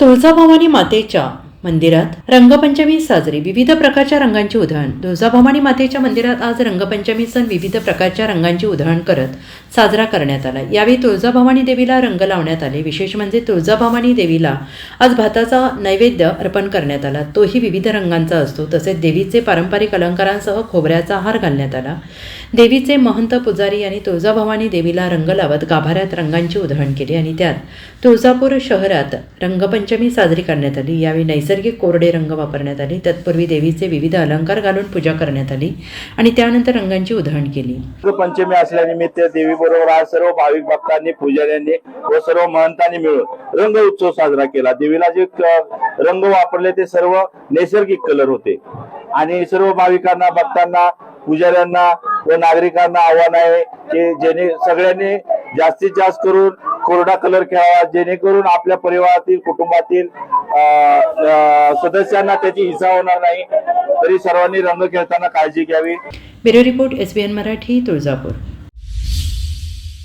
तुळजाभवानी मातेच्या मंदिरात रंगपंचमी साजरी. विविध प्रकारच्या रंगांची उधळण. तुळजाभवानी मातेच्या मंदिरात आज रंगपंचमी सण विविध प्रकारच्या रंगांची उधळण करत साजरा करण्यात आला. यावेळी तुळजाभवानी देवीला रंग लावण्यात आले. विशेष म्हणजे तुळजाभवानी देवीला आज भाताचा नैवेद्य अर्पण करण्यात आला. तोही विविध रंगांचा असतो. तसेच देवीचे पारंपरिक अलंकारांसह खोबऱ्याचा हार घालण्यात आला. देवीचे महंत पुजारी यांनी तुळजाभवानी देवीला रंग लावत गाभाऱ्यात रंगांची उधळण केली आणि त्यात तुळजापूर शहरात रंगपंचमी साजरी करण्यात आली. यावेळी नैसर्गिक कोरडे रंग वापरण्यात आले. तत्पूर्वी देवीचे विविध अलंकार घालून पूजा करण्यात आली आणि त्यानंतर रंगांची उधळण केली. पंचमी असल्यानिमित्त देवी बरोबर आज सर्व भाविक भक्तांनी पुजाऱ्यांनी व सर्व महंतांनी मिळून रंग उत्सव साजरा केला. देवीला जे रंग वापरले ते सर्व नैसर्गिक कलर होते. आणि सर्व भाविकांना भक्तांना पुजाऱ्यांना व नागरिकांना आव्हान आहे की जेणे सगळ्यांनी जास्तीत जास्त करून कोरडा कलर खेळावा जेणेकरून आपल्या परिवारातील कुटुंबातील सदस्यांना त्याची इजा होणार नाही. तरी सर्वांनी रंग खेळताना काळजी घ्यावी. Bureau report S B N Marathi Tuljapur.